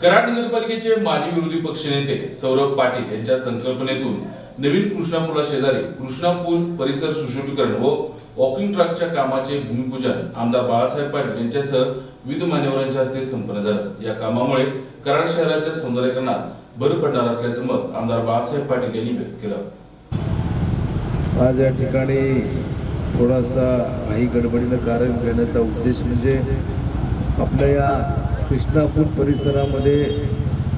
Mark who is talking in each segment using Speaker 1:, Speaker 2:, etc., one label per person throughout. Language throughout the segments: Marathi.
Speaker 1: कराड नगरपालिकेचे माजी विरोधी पक्षनेते सौरभ पाटील यांच्या संकल्पनेतून नवीन कृष्णापूरला शेजारी कृष्णापूर परिसर सुशोभीकरण व वॉकिंग ट्रॅकच्या कामाचे भूमिपूजन आमदार बाळासाहेब पाटील यांच्यासह विविध मान्यवरांच्या हस्ते संपन्न झालं. या कामामुळे कराड शहराच्या सौंदर्यकरणात भर पडणार असल्याचं मत आमदार बाळासाहेब पाटील यांनी व्यक्त केलं.
Speaker 2: आज या ठिकाणी थोडासा काही गडबडीनं कारण घेण्याचा उद्देश म्हणजे आपल्या या कृष्णापूर परिसरामध्ये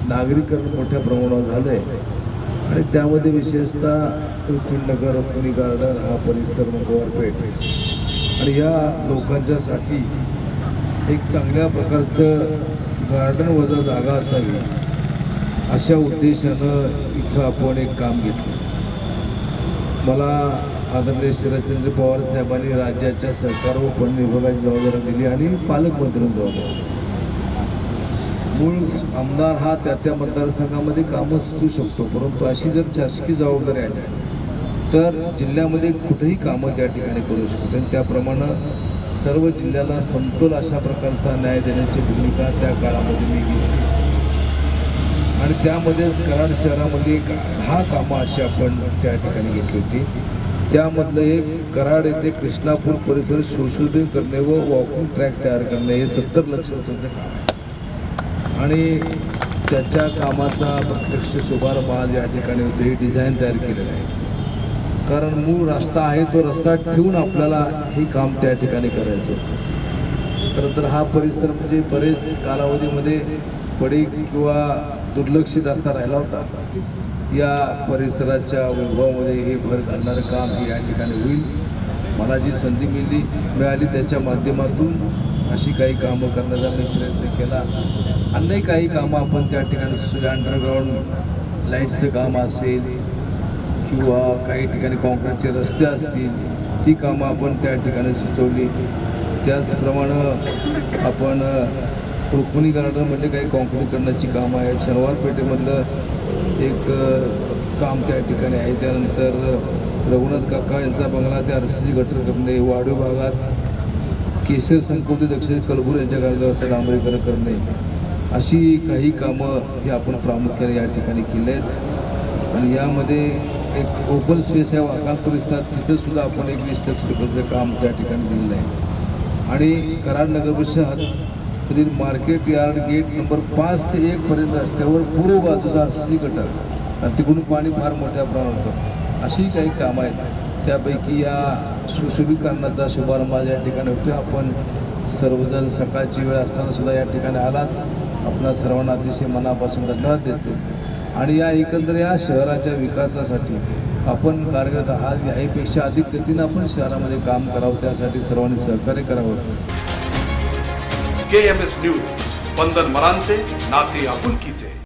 Speaker 2: नागरीकरण मोठ्या प्रमाणावर झालं आहे आणि त्यामध्ये विशेषतः पृथ्वीनगर पुणे गार्डन हा परिसर मंगळवारपेठ आणि या लोकांच्यासाठी एक चांगल्या प्रकारचं गार्डन वजा जागा असावी अशा उद्देशानं इथं आपण एक काम घेतलं. मला आदरणीय शरदचंद्र पवार साहेबांनी राज्याच्या सरकार व पण विभागाची जबाबदारी दिली आणि पालकमंत्र्यांनी जबाबदारी मूळ आमदार हा त्या त्या मतदारसंघामध्ये कामं सुचू शकतो परंतु अशी जर शासकीय जबाबदारी आली तर जिल्ह्यामध्ये कुठेही कामं त्या ठिकाणी करू शकतो आणि त्याप्रमाणे सर्व जिल्ह्याला समतोल अशा प्रकारचा न्याय देण्याची भूमिका त्या काळामध्ये मी घेतली. आणि त्यामध्येच कराड शहरामध्ये दहा कामं अशी आपण त्या ठिकाणी घेतली होती. त्यामधलं एक कराड येथे कृष्णापूर परिसर सुशोधित करणे व वॉकिंग ट्रॅक तयार करणे हे सत्तर लक्ष रुपयाचं काम आहे आणि त्याच्या कामाचा प्रत्यक्ष शुभारंभ आज या ठिकाणी होते हे डिझाईन तयार केलेलं आहे. कारण मूळ रस्ता आहे तो रस्ता ठेवून आपल्याला हे काम त्या ठिकाणी करायचं खरं तर हा परिसर म्हणजे बरेच कालावधीमध्ये पडीक किंवा दुर्लक्षित असा राहिला होता. या परिसराच्या वैभवामध्ये हे भर घालणारं काम हे या ठिकाणी होईल. मला जी संधी मिळली मिळाली त्याच्या माध्यमातून अशी काही कामं करण्याचा मी प्रयत्न केला. अन्य काही कामं आपण त्या ठिकाणी सुद्धा अंडरग्राऊंड लाईटचं काम असेल किंवा काही ठिकाणी कॉन्क्रीटचे रस्ते असतील ती कामं आपण त्या ठिकाणी सुचवली. त्याचप्रमाणे आपण रुक्मिणी गार्डनमध्ये काही कॉन्क्रीट करण्याची कामं आहेत. शनिवार पेठेमधलं एक काम त्या ठिकाणी आहे. त्यानंतर रघुनाथ काका यांचा बंगला त्या रस्त्याची गटर करणे वाढू भागात केशर संकुल दक्षिण कलबुर यांच्या गाडीवरचं डांबरीकरण करणे अशी काही कामं ही आपण प्रामुख्याने या ठिकाणी केली आहेत. आणि यामध्ये एक ओपन स्पेस आहे वाकाल परिसरात तिथंसुद्धा आपण एक वीस लक्ष रुपयाचं काम त्या ठिकाणी दिलेलं आहे. आणि कराड नगर परिषद मधील मार्केट यार्ड गेट नंबर पाच ते एक पर्यंत रस्त्यावर पूर्व बाजूचा असली गटर. आणि तिकडून पाणी फार मोठ्या प्रमाणात होतं. अशी काही कामं आहेत. त्यापैकी या सुशोभीकरणाचा शुभारंभ आज या ठिकाणी होतो आपण सर्वजण सकाळची वेळ असताना सुद्धा या ठिकाणी आलात. आपणा सर्वांना अतिशय मनापासून धन्यवाद देतो. आणि या एकंदर या शहराच्या विकासासाठी आपण कार्यरत आहात. याहीपेक्षा अधिक गतीनं आपण शहरामध्ये काम करावं. त्यासाठी सर्वांनी सहकार्य करावं.
Speaker 3: K M S news Spandan मरांचे नाते आपुलकीचे.